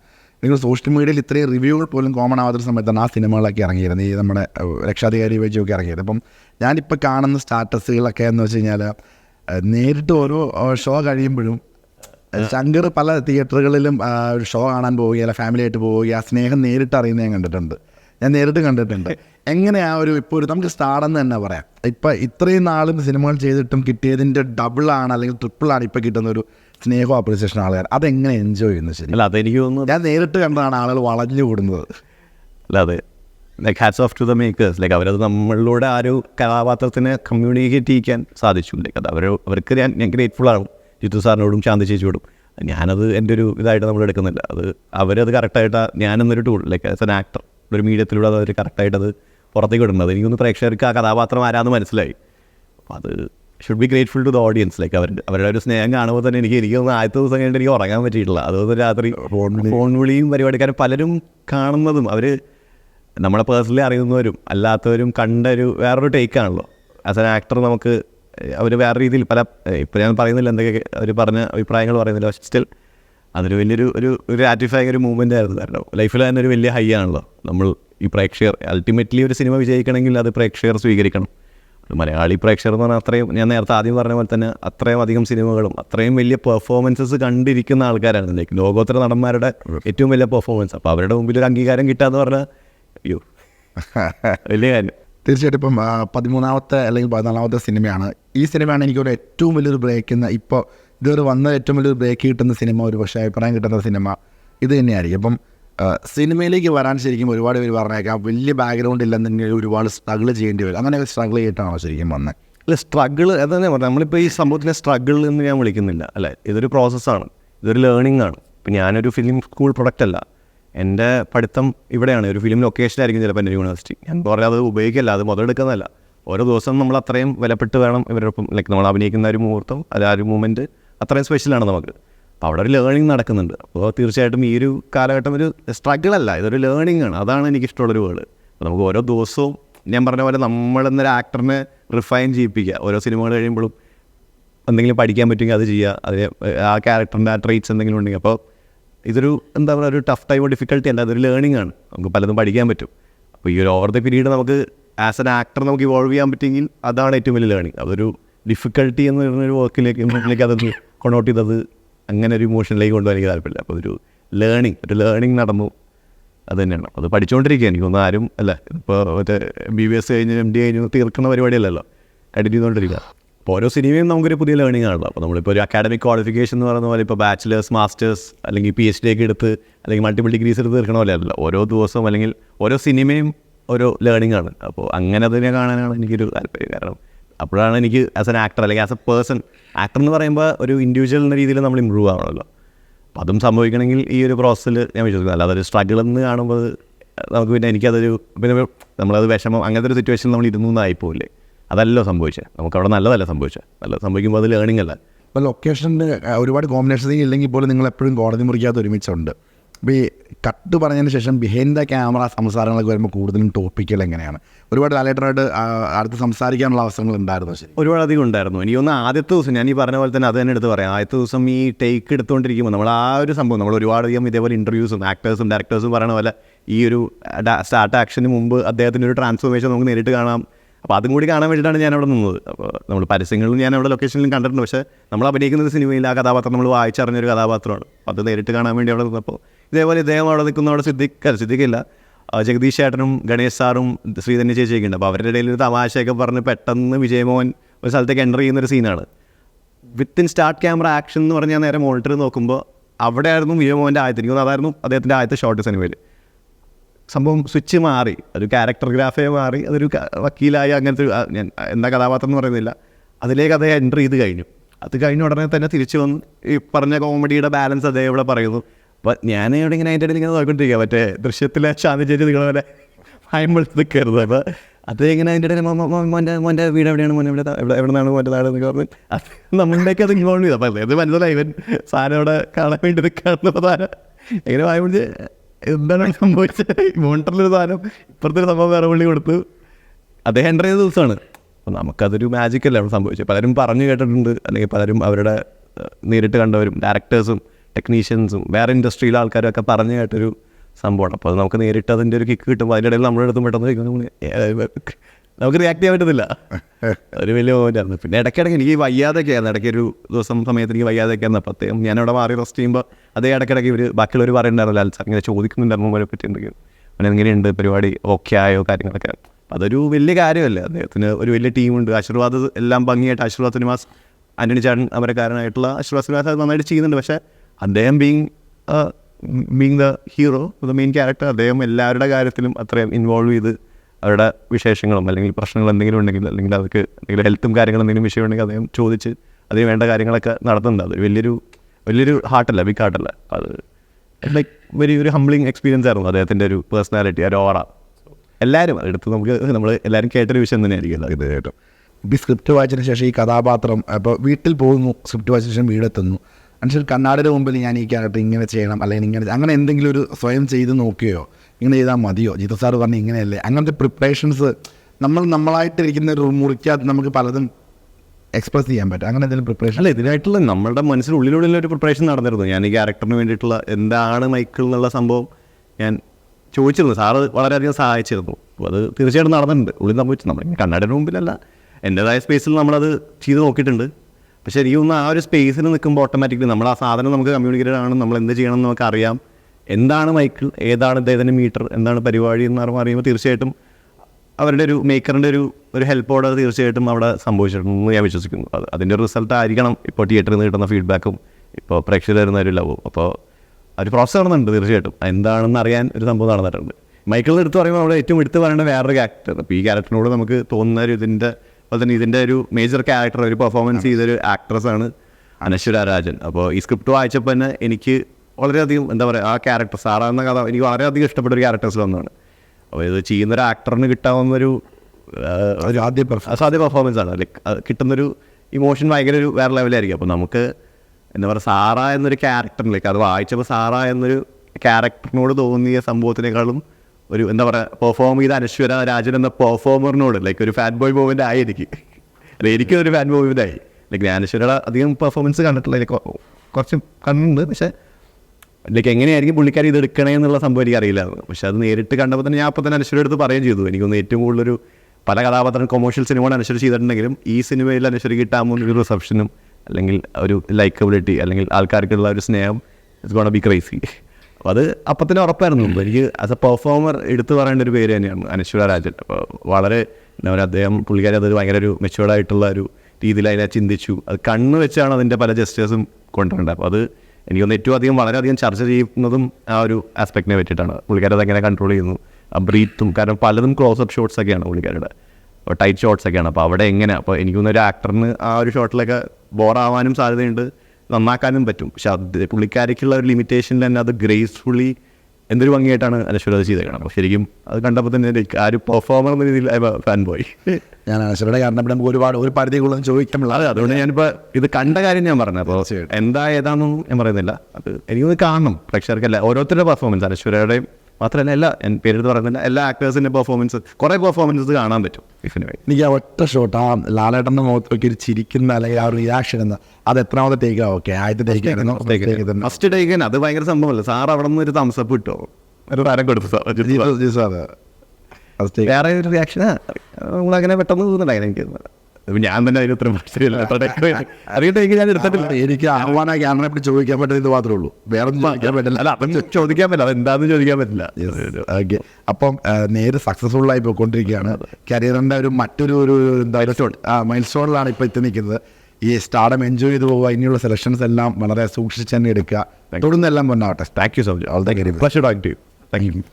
നിങ്ങൾ സോഷ്യൽ മീഡിയയിൽ ഇത്രയും റിവ്യൂകൾ പോലും കോമൺ ആവാത്തൊരു സമയത്താണ് ആ സിനിമകളൊക്കെ ഇറങ്ങിയിരുന്നത്. ഈ നമ്മുടെ രക്ഷാധികാരി വെച്ചൊക്കെ ഇറങ്ങിയത് അപ്പം ഞാനിപ്പോൾ കാണുന്ന സ്റ്റാറ്റസുകളൊക്കെ എന്ന് വെച്ച് കഴിഞ്ഞാൽ നേരിട്ട് ഓരോ ഷോ കഴിയുമ്പോഴും ശങ്കർ പല തിയേറ്ററുകളിലും ഒരു ഷോ കാണാൻ പോവുകയോ അല്ല ഫാമിലി ആയിട്ട് പോവുകയും ആ സ്നേഹം നേരിട്ട് അറിയുന്നത് ഞാൻ കണ്ടിട്ടുണ്ട്. ഞാൻ നേരിട്ട് കണ്ടിട്ടുണ്ട്. എങ്ങനെ ആ ഒരു ഇപ്പോൾ ഒരു നമുക്ക് സ്റ്റാർഡെന്ന് തന്നെ പറയാം. ഇപ്പം ഇത്രയും നാളും സിനിമകൾ ചെയ്തിട്ടും കിട്ടിയതിന്റെ ഡബിളാണ് അല്ലെങ്കിൽ ട്രിപ്പിളാണ് ഇപ്പോൾ കിട്ടുന്ന ഒരു സ്നേഹവും അപ്രീസിയേഷൻ ആളുകാർ അതെങ്ങനെ എൻജോയ് ചെയ്യുന്നത് ശരി? അല്ല അതെനിക്ക് തോന്നുന്നു ഞാൻ നേരിട്ട് കണ്ടതാണ് ആളുകൾ വളഞ്ഞു കൂടുന്നത്. അല്ല അതെ like hats off to the makers like അവരത് നമ്മളിലൂടെ ആ ഒരു കഥാപാത്രത്തിനെ കമ്മ്യൂണിക്കേറ്റ് ചെയ്യിക്കാൻ സാധിച്ചു. ലൈക്ക് അത് അവർ അവർക്ക് ഞാൻ ഞാൻ ഗ്രേറ്റ്ഫുൾ ആണ് ജിത്തു സാറിനോടും ശാന്തി ചേച്ചിയോടും. ഞാനത് എന്റെ ഒരു ഇതായിട്ട് നമ്മൾ എടുക്കുന്നില്ല. അത് അവരത് കറക്റ്റായിട്ട് ഞാനെന്നൊരു tool like as an actor ഒരു മീഡിയത്തിലൂടെ അത് അവർ കറക്റ്റായിട്ട് അത് പുറത്തേക്ക് വിടുന്നത് എനിക്കൊന്ന് പ്രേക്ഷകർക്ക് ആ കഥാപാത്രം ആരാന്ന് മനസ്സിലായി. അപ്പോൾ അത് should be grateful to the audience like അവർ അവരുടെ ഒരു സ്നേഹം കാണുമ്പോൾ തന്നെ എനിക്ക് എനിക്ക് തോന്നുന്നു ആദ്യത്തെ ദിവസം കഴിഞ്ഞിട്ട് എനിക്ക് ഉറങ്ങാൻ പറ്റിയിട്ടില്ല. അതുകൊണ്ട് രാത്രി ഫോൺ വിളിയും പരിപാടിക്കാരും പലരും കാണുന്നതും അവർ നമ്മളെ പേഴ്സണലി അറിയുന്നവരും അല്ലാത്തവരും കണ്ട ഒരു വേറൊരു ടേക്കാണല്ലോ ആസ് എൻ ആക്ടർ നമുക്ക് അവർ വേറെ രീതിയിൽ പല ഇപ്പോൾ ഞാൻ പറയുന്നില്ല എന്തൊക്കെ അവർ പറഞ്ഞ അഭിപ്രായങ്ങൾ പറയുന്നില്ല. പക്ഷെ സ്റ്റിൽ അതൊരു വലിയൊരു ഒരു ഒരു ഗ്രാറ്റിഫൈങ് ഒരു മൂവ്മെന്റ് ആയിരുന്നു കാരണം ലൈഫിൽ തന്നെ ഒരു വലിയ ഹൈ ആണല്ലോ. നമ്മൾ ഈ പ്രേക്ഷകർ അൾട്ടിമേറ്റ്ലി ഒരു സിനിമ വിജയിക്കണമെങ്കിൽ അത് പ്രേക്ഷകർ സ്വീകരിക്കണം. മലയാളി പ്രേക്ഷകർ എന്ന് പറഞ്ഞാൽ അത്രയും ഞാൻ നേരത്തെ ആദ്യം പറഞ്ഞ പോലെ തന്നെ അത്രയും അധികം സിനിമകളും അത്രയും വലിയ പെർഫോമൻസസ് കണ്ടിരിക്കുന്ന ആൾക്കാരാണ് ലൈക്ക് ലോകോത്തര നടന്മാരുടെ ഏറ്റവും വലിയ പെർഫോമൻസ് അപ്പോൾ അവരുടെ മുമ്പിൽ ഒരു അംഗീകാരം കിട്ടാന്ന് പറഞ്ഞാൽ അയ്യോ വലിയ കാര്യം. തീർച്ചയായിട്ടും ഇപ്പം പതിമൂന്നാമത്തെ അല്ലെങ്കിൽ പതിനാലാമത്തെ സിനിമയാണ്. ഈ സിനിമയാണ് എനിക്കൊരു ഏറ്റവും വലിയൊരു ബ്രേക്ക് എന്ന ഇപ്പോൾ ഇതുവരെ വന്ന ഏറ്റവും വലിയൊരു ബ്രേക്ക് കിട്ടുന്ന സിനിമ ഒരു പക്ഷേ അഭിപ്രായം കിട്ടുന്ന സിനിമ ഇത് തന്നെയായിരിക്കും. അപ്പം സിനിമയിലേക്ക് വരാൻ ശരിക്കും ഒരുപാട് പേര് പറഞ്ഞേക്കാം. വലിയ ബാക്ക്ഗ്രൗണ്ട് ഇല്ലെന്നുണ്ടെങ്കിൽ ഒരുപാട് സ്ട്രഗിൾ ചെയ്യേണ്ടി വരും. അങ്ങനെ സ്ട്രഗിൾ ചെയ്തിട്ടാണോ ശരിക്കും വന്നത് അല്ല സ്ട്രഗിൾ അതാണ് പറഞ്ഞത് നമ്മളിപ്പോൾ ഈ സംഭവത്തിനെ സ്ട്രഗിൾ എന്ന് ഞാൻ വിളിക്കുന്നില്ല. അല്ലേ? ഇതൊരു പ്രോസസ്സാണ് ഇതൊരു ലേണിംഗ് ആണ്. ഇപ്പം ഞാനൊരു ഫിലിം സ്കൂൾ പ്രൊഡക്റ്റ് അല്ല. എന്റെ പഠിത്തം ഇവിടെയാണ്. ഒരു ഫിലിം ലൊക്കേഷൻ ആയിരിക്കും ചിലപ്പോൾ എന്റെ യൂണിവേഴ്സിറ്റി ഞാൻ പറഞ്ഞാൽ അത് ഉപയോഗിക്കില്ല. അത് മുതലെടുക്കുന്നതല്ല. ഓരോ ദിവസം നമ്മൾ അത്രയും വിലപ്പെട്ട് വേണം ഇവരോടൊപ്പം ലൈക്ക് നമ്മൾ അഭിനയിക്കുന്ന ഒരു മുഹൂർത്തം അത് ആ ഒരു മൂമെന്റ് അത്രയും സ്പെഷ്യലാണ് നമുക്ക്. അപ്പോൾ അവിടെ ഒരു ലേണിംഗ് നടക്കുന്നുണ്ട്. അപ്പോൾ തീർച്ചയായിട്ടും ഈ ഒരു കാലഘട്ടം ഒരു സ്ട്രഗിൾ അല്ല. ഇതൊരു ലേണിംഗ് ആണ്. അതാണ് എനിക്കിഷ്ടമുള്ളൊരു വേർഡ് നമുക്ക് ഓരോ ദിവസവും ഞാൻ പറഞ്ഞ പോലെ നമ്മളെന്നൊരു ആക്ടറിനെ റിഫൈൻ ചെയ്യിപ്പിക്കുക. ഓരോ സിനിമകൾ കഴിയുമ്പോഴും എന്തെങ്കിലും പഠിക്കാൻ പറ്റുമെങ്കിൽ അത് ചെയ്യുക. അതിന് ആ ക്യാരക്ടറിന്റെ ആ ട്രേറ്റ്സ് എന്തെങ്കിലും ഉണ്ടെങ്കിൽ. അപ്പോൾ ഇതൊരു എന്താ പറയുക ഒരു ടഫ് ടൈമോ ഡിഫിക്കൽട്ടി അല്ല. അതൊരു ലേണിംഗ് ആണ്. നമുക്ക് പലതും പഠിക്കാൻ പറ്റും. അപ്പോൾ ഈ ഒരു ഓവർ ദ പീരീഡ് നമുക്ക് ആസ് എൻ ആക്ടർ നമുക്ക് ഇവോൾവ് ചെയ്യാൻ പറ്റുമെങ്കിൽ അതാണ് ഏറ്റവും വലിയ ലേണിംഗ് അതൊരു ഡിഫിക്കൽട്ടി എന്ന് പറയുന്നൊരു വർക്കിലേക്ക് അതൊന്ന് കൊണ്ടോട്ട് ചെയ്തത് അങ്ങനെ ഒരു ഇമോഷനിലേക്ക് കൊണ്ടുപോകാൻ എനിക്ക് താല്പര്യമില്ല. അപ്പോൾ ഒരു ലേണിംഗ് ഒരു ലേണിംഗ് നടന്നു. അത് തന്നെയാണ്. അത് പഠിച്ചുകൊണ്ടിരിക്കുക എനിക്കൊന്നും ആരും അല്ല ഇപ്പോൾ മറ്റേ ബി ബി എസ് കഴിഞ്ഞ് എം ഡി കഴിഞ്ഞ് തീർക്കുന്ന പരിപാടിയല്ലല്ലോ. കണ്ടിന്യൂ ചെയ്തുകൊണ്ടിരിക്കുക. അപ്പോൾ ഓരോ സിനിമയും നമുക്കൊരു പുതിയ ലേണിംഗ് ആണല്ലോ. അപ്പോൾ നമ്മളിപ്പോൾ ഒരു അക്കാഡമിക് ക്വാളിഫിക്കേഷൻ എന്ന് പറയുന്ന പോലെ ഇപ്പോൾ ബാച്ചിലേഴ്സ് മാസ്റ്റേഴ്സ് അല്ലെങ്കിൽ പി എച്ച് ഡി ഒക്കെ എടുത്ത് അല്ലെങ്കിൽ മൾട്ടിപ്പിൾ ഡിഗ്രീസ് എടുത്ത് തീർക്കണ പോലെ അല്ലല്ലോ. ഓരോ ദിവസവും അല്ലെങ്കിൽ ഓരോ സിനിമയും ഒരു ലേണിംഗ് ആണ്. അപ്പോൾ അങ്ങനെ അതിനെ കാണാനാണ് എനിക്കൊരു താല്പര്യം. കാരണം അപ്പോഴാണ് എനിക്ക് ആസ് എൻ ആക്ടർ അല്ലെങ്കിൽ ആസ് എ പേഴ്സൺ ആക്ടർ എന്ന് പറയുമ്പോൾ ഒരു ഇൻഡിവിജ്വൽ എന്ന രീതിയിൽ നമ്മൾ ഇമ്പ്രൂവ് ആവണമല്ലോ. അപ്പോൾ അതും സംഭവിക്കണമെങ്കിൽ ഈ ഒരു പ്രോസസ്സിൽ ഞാൻ വിശ്വസിക്കുന്നു. അല്ലാതെ ഒരു സ്ട്രഗിൾ എന്ന് കാണുമ്പോൾ നമുക്ക് പിന്നെ എനിക്കതൊരു പിന്നെ നമ്മളത് വിഷമം അങ്ങനത്തെ ഒരു സിറ്റുവേഷൻ നമ്മൾ ഇരുന്നു എന്നായിപ്പോയില്ലേ അതല്ലോ സംഭവിച്ചത് നമുക്ക് അവിടെ നല്ലതല്ല സംഭവിച്ചത് നല്ല സംഭവിക്കുമ്പോൾ അത് ലേണിംഗ് അല്ല. ഇപ്പോൾ ലൊക്കേഷന്റെ ഒരുപാട് കോമ്പിനേഷൻ ഇല്ലെങ്കിൽ പോലും നിങ്ങൾ എപ്പോഴും കോടതി മുറിക്കാത്ത ഒരുമിച്ചുണ്ട്. അപ്പോൾ ഈ കട്ട് പറഞ്ഞതിന് ശേഷം ബിഹൈൻഡ് ദ ക്യാമറ സംസാരങ്ങളൊക്കെ വരുമ്പോൾ കൂടുതലും ടോപ്പിക്കുകൾ എങ്ങനെയാണ്? ഒരുപാട് ലാലേറ്ററായിട്ട് അടുത്ത് സംസാരിക്കാനുള്ള അവസരങ്ങൾ ഉണ്ടായിരുന്നു ശരി? ഒരുപാട് അധികം ഉണ്ടായിരുന്നു. എനിക്ക് ഒന്ന് ആദ്യത്തെ ദിവസം ഞാൻ ഈ പറഞ്ഞ പോലെ തന്നെ അത് തന്നെ എടുത്ത് പറയാം. ആദ്യത്തെ ദിവസം ഈ ടേക്ക് എടുത്തുകൊണ്ടിരിക്കുമ്പോൾ നമ്മൾ ആ ഒരു സംഭവം നമ്മൾ ഒരുപാട് അധികം ഇതേപോലെ ഇന്റർവ്യൂസും ആക്ടേഴ്സും ഡയറക്ടേഴ്സും പറയണ പോലെ ഈ ഒരു സ്റ്റാർട്ട് ആക്ഷന് മുമ്പ് അദ്ദേഹത്തിന്റെ ഒരു ട്രാൻസ്ഫോർമേഷൻ നമുക്ക് നേരിട്ട് കാണാം. അപ്പോൾ അതും കൂടി കാണാൻ വേണ്ടിയിട്ടാണ് ഞാൻ അവിടെ നിന്നത്. അപ്പോൾ നമ്മൾ പരസ്യങ്ങളിലും ഞാൻ അവിടെ ലൊക്കേഷനിലും കണ്ടിട്ടുണ്ട്. പക്ഷേ നമ്മൾ അഭിനയിക്കുന്ന സിനിമയിൽ ആ കഥാപാത്രം നമ്മൾ വായിച്ചറിഞ്ഞൊരു കഥാപാത്രമാണ്. അത് നേരിട്ട് കാണാൻ വേണ്ടി അവിടെ നിന്നപ്പോൾ ഇതേപോലെ ഇദ്ദേഹം അവിടെ നിൽക്കുന്ന അവിടെ അല്ല സിദ്ദിഖില്ല ജഗദീഷ് ചേട്ടനും ഗണേഷ് സാറും ശ്രീധന്യ ചേച്ചിയൊക്കെ ഉണ്ട്. അപ്പോൾ അവരുടെ ഇടയിൽ ഒരു തമാശയൊക്കെ പറഞ്ഞ് പെട്ടെന്ന് വിജയമോഹൻ ഒരു സ്ഥലത്തേക്ക് എന്റർ ചെയ്യുന്നൊരു സീനാണ് വിത്തിൻ സ്റ്റാർട്ട് ക്യാമറ ആക്ഷൻ എന്ന് പറഞ്ഞാൽ നേരെ മോണിറ്റർ നോക്കുമ്പോൾ അവിടെയായിരുന്നു വിജയമോഹന്റെ ആദ്യത്തെ എനിക്ക് അതായിരുന്നു അദ്ദേഹത്തിന്റെ ആദ്യത്തെ ഷോർട്ട് സിനിമയിൽ സംഭവം സ്വിച്ച് മാറി. ഒരു ക്യാരക്ടർ ഗ്രാഫേ മാറി. അതൊരു വക്കീലായ അങ്ങനത്തെ ഞാൻ എന്താ കഥാപാത്രം എന്ന് പറയുന്നില്ല. അതിലേക്ക് കഥ എന്റർ ചെയ്ത് കഴിഞ്ഞു. അത് കഴിഞ്ഞ ഉടനെ തന്നെ തിരിച്ചു വന്ന് ഈ പറഞ്ഞ കോമഡിയുടെ ബാലൻസ് അതേ ഇവിടെ പറയുന്നു. അപ്പോൾ ഞാൻ ഇവിടെ ഇങ്ങനെ അതിന്റെ ഇടയിൽ ഇങ്ങനെ നോക്കിക്കൊണ്ടിരിക്കുക മറ്റേ ദൃശ്യത്തിലെ ശാന്തി ചേച്ചി നിങ്ങളെ വരെ ഭയം വിളിച്ച് നിൽക്കരുത്. അപ്പോൾ അത് ഇങ്ങനെ അതിന്റെ ഇടയിൽ മോന്റെ മോന്റെ വീട് എവിടെയാണ്? മോനെ എവിടെ എവിടെ എവിടെ നിന്നാണ് മോന്റെ നാട് എന്നൊക്കെ പറഞ്ഞ് അത് നമ്മളിലേക്ക് അത് ഇൻവോൾവ് ചെയ്തു. അപ്പോൾ അത് മനസ്സിലായി. ഇവൻ സാധനം അവിടെ കാണാൻ വേണ്ടി നിൽക്കാനുള്ള സാധനം എങ്ങനെ വായ പിടിച്ച് എന്താണ് സംഭവിച്ചത് മോണിറ്ററിലൊരു സാധനം ഇപ്പുറത്തൊരു സംഭവം വേറെ പുള്ളി കൊടുത്തു. അദ്ദേഹം എന്റർ ചെയ്ത ദിവസമാണ്. അപ്പം നമുക്കതൊരു മാജിക് അല്ല അവിടെ സംഭവിച്ചത്. പലരും പറഞ്ഞു കേട്ടിട്ടുണ്ട്. അല്ലെങ്കിൽ പലരും അവരുടെ നേരിട്ട് കണ്ടവരും ഡയറക്ടേഴ്സും ടെക്നീഷ്യൻസും വേറെ ഇൻഡസ്ട്രിയിലെ ആൾക്കാരും ഒക്കെ പറഞ്ഞു കേട്ടൊരു സംഭവമാണ്. അപ്പോൾ നമുക്ക് നേരിട്ട് അതിന്റെ ഒരു കിക്ക് കിട്ടുമ്പോൾ അതിന്റെ ഇടയിൽ നമ്മുടെ അടുത്തും പെട്ടെന്ന് നമുക്ക് റിയാക്ട് ചെയ്യാൻ പറ്റുന്നില്ല ഒരു വലിയ മോമെന്റായിരുന്നു പിന്നെ ഇടയ്ക്കിടയ്ക്ക് എനിക്ക് വയ്യാതൊക്കെ ആയിരുന്നു. ഇടയ്ക്ക് ഒരു ദിവസം സമയത്ത് എനിക്ക് വയ്യാതൊക്കെ ആയിരുന്നു. അപ്പോൾ അദ്ദേഹം ഞാനവിടെ മാറി റെസ്റ്റ് ചെയ്യുമ്പോൾ അതേ ഇടയ്ക്കിടയ്ക്ക് ഇവർ ബാക്കിയുള്ളവർ പറയുന്നുണ്ടായിരുന്നു ലാൽ സാർ ഇങ്ങനെ ചോദിക്കുന്നുണ്ടായിരുന്നു അവരെ പറ്റി എന്തെങ്കിലും അവൻ എങ്ങനെയുണ്ട്? പരിപാടി ഓക്കെ ആയോ? കാര്യങ്ങളൊക്കെ. അതൊരു വലിയ കാര്യമല്ലേ. അദ്ദേഹത്തിന് ഒരു വലിയ ടീമുണ്ട് ആശീർവാദ് എല്ലാം ഭംഗിയായിട്ട് ആശീർവാദ് സിനിമാസ് ആന്റണി ചാടൻ അവരെ കാരണമായിട്ടുള്ള ആശീർവാദ് സിനിമാസ് അത് നന്നായിട്ട് ചെയ്യുന്നുണ്ട്. പക്ഷേ അദ്ദേഹം being being the hero the main character അദ്ദേഹം എല്ലാവരുടെ കാര്യത്തിലും അത്രയും ഇൻവോൾവ് ചെയ്ത് അവരുടെ വിശേഷങ്ങളും അല്ലെങ്കിൽ പ്രശ്നങ്ങൾ എന്തെങ്കിലും ഉണ്ടെങ്കിൽ അല്ലെങ്കിൽ അവർക്ക് എന്തെങ്കിലും ഹെൽത്തും കാര്യങ്ങളും എന്തെങ്കിലും വിഷയം ഉണ്ടെങ്കിൽ അദ്ദേഹം ചോദിച്ച് അതിന് വേണ്ട കാര്യങ്ങളൊക്കെ നടത്തുന്നുണ്ട്. അത് വലിയൊരു വലിയൊരു ഹാർട്ടല്ല ബിഗ് ഹാർട്ടല്ല അത് ലൈക്ക് വലിയൊരു ഹംബ്ലിങ് എക്സ്പീരിയൻസ് ആയിരുന്നു അദ്ദേഹത്തിന്റെ ഒരു പേഴ്സണാലിറ്റി ഒരു ഓറ എല്ലാവരും അതെടുത്ത് നമുക്ക് നമ്മൾ എല്ലാവരും കേട്ടൊരു വിഷയം തന്നെയായിരിക്കും കേട്ടോ ഈ സ്ക്രിപ്റ്റ് വായിച്ചതിന് ശേഷം ഈ കഥാപാത്രം അപ്പോൾ വീട്ടിൽ പോകുന്നു സ്ക്രിപ്റ്റ് വായിച്ചതിന് ശേഷം വീടെത്തുന്നു. മനുഷ്യർ കണ്ണാടിയുടെ മുമ്പിൽ ഞാൻ ഈ ക്യാരക്ടർ ഇങ്ങനെ ചെയ്യണം അല്ലെങ്കിൽ ഇങ്ങനെ അങ്ങനെ എന്തെങ്കിലും ഒരു സ്വയം ചെയ്ത് നോക്കുകയോ ഇങ്ങനെ ചെയ്താൽ മതിയോ? ജീത സാറ് പറഞ്ഞ് ഇങ്ങനെയല്ലേ? അങ്ങനത്തെ പ്രിപ്പറേഷൻസ് നമ്മൾ നമ്മളായിട്ടിരിക്കുന്ന ഒരു മുറിക്കകത്ത് നമുക്ക് പലതും എക്സ്പ്രസ് ചെയ്യാൻ പറ്റും. അങ്ങനെ എന്തെങ്കിലും പ്രിപ്പറേഷൻ അല്ല ഇതിനായിട്ടുള്ള നമ്മുടെ മനസ്സിനുള്ളിലുള്ള ഒരു പ്രിപ്പറേഷൻ നടന്നിരുന്നു. ഞാൻ ഈ ക്യാരക്ടറിന് വേണ്ടിയിട്ടുള്ള എന്താണ് മൈക്കിൾ എന്നുള്ള സംഭവം ഞാൻ ചോദിച്ചിരുന്നു. സാറ് വളരെയധികം സഹായിച്ചിരുന്നു. അത് തീർച്ചയായിട്ടും നടന്നിട്ടുണ്ട്. ഉള്ളിൽ സംഭവിച്ചു. നമ്മൾ കണ്ണടയുടെ മുമ്പിലല്ല എന്റെതായ സ്പേസിൽ നമ്മളത് ചെയ്ത് നോക്കിയിട്ടുണ്ട്. പക്ഷേ എനിക്ക് തോന്നുന്നു ആ ഒരു സ്പേസിൽ നിൽക്കുമ്പോൾ ഓട്ടോമാറ്റിക്കലി നമ്മൾ ആ സാധനം നമുക്ക് കമ്മ്യൂണിക്കേറ്റഡ് ആണ് നമ്മൾ എന്ത് ചെയ്യണം എന്ന് നമുക്ക് അറിയാം. എന്താണ് മൈക്കിൾ ഏതാണ് ഇദ്ദേഹത്തിന്റെ മീറ്റർ എന്താണ് പരിപാടി എന്ന് അറിയുമ്പോൾ തീർച്ചയായിട്ടും അവരുടെ ഒരു മേക്കറിന്റെ ഒരു ഒരു ഹെൽപ്പോടെ തീർച്ചയായിട്ടും അവിടെ സംഭവിച്ചിട്ടുണ്ടെന്ന് ഞാൻ വിശ്വസിക്കുന്നു. അത് അതിന്റെ ഒരു റിസൾട്ട് ആയിരിക്കണം ഇപ്പോൾ തിയേറ്ററിൽ നിന്ന് കിട്ടുന്ന ഫീഡ്ബാക്കും ഇപ്പോൾ പ്രേക്ഷകർ തരുന്ന ഒരു ലവും അപ്പോൾ ആ ഒരു പ്രോസസ്സ് നടന്നുണ്ട് തീർച്ചയായിട്ടും. എന്താണെന്ന് അറിയാൻ ഒരു സംഭവം നടന്നിട്ടുണ്ട്. മൈക്കിളിന്റെ എടുത്ത് പറയുമ്പോൾ അവിടെ ഏറ്റവും എടുത്ത് പറയേണ്ട വേറൊരു ക്യാരക്ടർ അപ്പോൾ ഈ ക്യാരക്ടറിനോട് നമുക്ക് തോന്നുന്ന ഒരു ഇതിന്റെ അതുപോലെ തന്നെ ഇതിന്റെ ഒരു മേജർ ക്യാരക്ടർ ഒരു പെർഫോമൻസ് ചെയ്തൊരു ആക്ട്രസ്സാണ് അനശ്വര രാജൻ. അപ്പോൾ ഈ സ്ക്രിപ്റ്റ് വായിച്ചപ്പോൾ തന്നെ എനിക്ക് വളരെയധികം എന്താ പറയുക ആ ക്യാരക്ടർ സാറ എന്ന കഥ എനിക്ക് വളരെയധികം ഇഷ്ടപ്പെട്ട ഒരു ക്യാരക്ടേഴ്സിൽ ഒന്നാണ്. അപ്പോൾ ഇത് ചെയ്യുന്നൊരു ആക്ടറിന് കിട്ടാവുന്നൊരു ഒരു ആദ്യ അസാധ്യ പെർഫോമൻസ് ആണ്. ലൈക്ക് കിട്ടുന്നൊരു ഇമോഷൻ ഭയങ്കര ഒരു വേറെ ലെവലായിരിക്കും അപ്പോൾ നമുക്ക് എന്താ പറയുക സാറ എന്നൊരു ക്യാരക്ടറിലേക്ക് അത് വായിച്ചപ്പോൾ സാറ എന്നൊരു ക്യാരക്ടറിനോട് തോന്നിയ സംഭവത്തിനേക്കാളും ഒരു എന്താ പറയുക പെർഫോം ചെയ്ത അനശ്വര രാജൻ എന്ന പെർഫോമറിനോട് ലൈക്ക് ഒരു ഫാൻ ബോയ് മൂവ്മെന്റ് ആയി എനിക്ക്. അല്ല എനിക്കും ഒരു ഫാൻ മൂവ്മെന്റ് ആയി ലൈക്ക് ജ്ഞാനശ്വരയുടെ അധികം പെർഫോമൻസ് കണ്ടിട്ടില്ല. കുറച്ച് കണ്ടിട്ടുണ്ട്. പക്ഷേ ലൈക്ക് എങ്ങനെയായിരിക്കും പുള്ളിക്കാരി ഇത് എടുക്കണേ എന്നുള്ള സംഭവം എനിക്ക് പക്ഷെ അത് നേരിട്ട് കണ്ടപ്പോൾ തന്നെ ഞാൻ അപ്പോൾ തന്നെ അനശ്വര എടുത്ത് പറയുകയും ചെയ്തു. എനിക്കൊന്ന് ഏറ്റവും കൂടുതലൊരു പല കഥാപാത്രം കൊമേഴ്ഷ്യൽ സിനിമകൾ അനശ്വര ചെയ്തിട്ടുണ്ടെങ്കിലും ഈ സിനിമയിൽ അനശ്വര കിട്ടാൻ പോകുന്ന ഒരു റിസപ്ഷനും അല്ലെങ്കിൽ ഒരു ലൈക്കബിലിറ്റി അല്ലെങ്കിൽ ആൾക്കാർക്കുള്ള ഒരു സ്നേഹം ഇറ്റ്സ് ഗോണ ബി ക്രൈസി അപ്പോൾ അത് അപ്പം തന്നെ ഉറപ്പായിരുന്നു എനിക്ക് ആസ് എ പെർഫോമർ എടുത്തു പറയേണ്ട ഒരു പേര് തന്നെയാണ് അനശ്വര രാജൻ. അപ്പോൾ വളരെ എന്താ പറയുക അദ്ദേഹം പുള്ളിക്കാരി അത് ഭയങ്കര ഒരു മെച്ചുവേർഡ് ആയിട്ടുള്ള ഒരു രീതിയിൽ അതിനെ ചിന്തിച്ചു. അത് കണ്ണ് വെച്ചാണ് അതിന്റെ പല ജസ്റ്റേഴ്സും കൊണ്ടുവരേണ്ടത്. അപ്പോൾ അത് എനിക്കൊന്ന് ഏറ്റവും അധികം വളരെയധികം ചർച്ച ചെയ്യുന്നതും ആ ഒരു ആസ്പെക്റ്റിനെ പറ്റിയിട്ടാണ്. പുള്ളിക്കാരത് അതെങ്ങനെ കൺട്രോൾ ചെയ്യുന്നു. ആ ബ്രീത്തും കാരണം പലതും ക്ലോസ് അപ്പ് ഷോട്ട്സ് ഒക്കെയാണ് പുള്ളിക്കാരുടെ ടൈറ്റ് ഷോട്ട്സ് ഒക്കെയാണ്. അപ്പോൾ അവിടെ എങ്ങനെ അപ്പോൾ എനിക്കൊന്നൊരു ആക്ടറിന് ആ ഒരു ഷോട്ടിലൊക്കെ ബോറാവാനും സാധ്യതയുണ്ട്. നന്നാക്കാനും പറ്റും. പക്ഷെ അത് പുള്ളിക്കാരിക്കുള്ള ഒരു ലിമിറ്റേഷനിൽ തന്നെ അത് ഗ്രേസ്ഫുള്ളി എന്തൊരു ഭംഗിയായിട്ടാണ് അനശ്വര അത് ചെയ്തേക്കണം അപ്പോൾ ശരിക്കും അത് കണ്ടപ്പോൾ തന്നെ എനിക്ക് ആ ഒരു പെർഫോമർ എന്ന രീതിയിൽ ഫാൻ പോയി ഞാൻ അനശ്വരയുടെ കാരണം ഇവിടെ നമുക്ക് ഒരുപാട് ഒരു പരിധികളൊന്നും ചോദിക്കാനുള്ള അതെ അതുകൊണ്ട് ഞാനിപ്പോൾ ഇത് കണ്ട കാര്യം ഞാൻ പറഞ്ഞത്. അപ്പോൾ എന്താ ഏതാണെന്നും ഞാൻ പറയുന്നില്ല. അത് എനിക്കൊന്ന് കാണണം. പ്രേക്ഷകർക്കല്ല ഓരോരുത്തരുടെ പെർഫോമൻസ് അനശ്വരയുടെയും മാത്രമല്ല എല്ലാ പേരെടുത്ത് പറയുന്നില്ല എല്ലാ ആക്ടേഴ്സിന്റെ പെർഫോമൻസ് കുറേ പെർഫോമൻസസ് കാണാൻ പറ്റും ഇഫിന് വേണ്ടി എനിക്ക് ആ ഒറ്റ ഷോട്ട് ആ ലാലേട്ടന്റെ മുഖത്ത് നോക്കി ഒരു ചിരിക്കുന്ന അല്ലെങ്കിൽ ആ ഒരു റിയാക്ഷൻ എന്ന് അത് എത്രാമത്തെ ടേക്ക് ഓക്കെ ആദ്യത്തെ ടേക്ക്. ഫസ്റ്റ് ടേക്ക് അത് ഭയങ്കര സംഭവമല്ല? സാർ അവിടെ നിന്ന് ഒരു തംസപ്പ് കിട്ടുമോ ഒരു താരം കൊടുത്തു സാർ. വേറെ ഒരു റിയാക്ഷൻ നമ്മളങ്ങനെ പെട്ടെന്ന് തോന്നുന്നുണ്ടായിരുന്നു എനിക്ക്. ഞാൻ തന്നെ അതിന് ഉത്തരം അറിയട്ടെ എനിക്ക് ഞാൻ എടുത്തിട്ടില്ല. എനിക്ക് ആഹ്വാന ക്യാമറ പിടിച്ച് ചോദിക്കാൻ പറ്റുന്നത് ഇത് മാത്രമേ ഉള്ളൂ. വേറെ ചോദിക്കാൻ പറ്റില്ല. അല്ല അതൊന്നും ചോദിക്കാൻ പറ്റില്ല. അതെന്താന്ന് ചോദിക്കാൻ പറ്റില്ല. ഓക്കെ അപ്പം നേരെ സക്സസ്ഫുൾ ആയി പോയിക്കൊണ്ടിരിക്കുകയാണ് കരിയറിന്റെ ഒരു മറ്റൊരു ഒരു എന്താ ആ മൈൽ സ്റ്റോണിലാണ് ഇപ്പോൾ എത്തി നിൽക്കുന്നത്. ഈ സ്റ്റാഡം എൻജോയ് ചെയ്ത് പോവുക ഇനിയുള്ള സെലക്ഷൻസ് എല്ലാം വളരെ സൂക്ഷിച്ച് തന്നെ എടുക്കുക. തുടർന്നെല്ലാം പൊന്നാവട്ടെ. Thank you so much all the കരി. Pleasure to thank you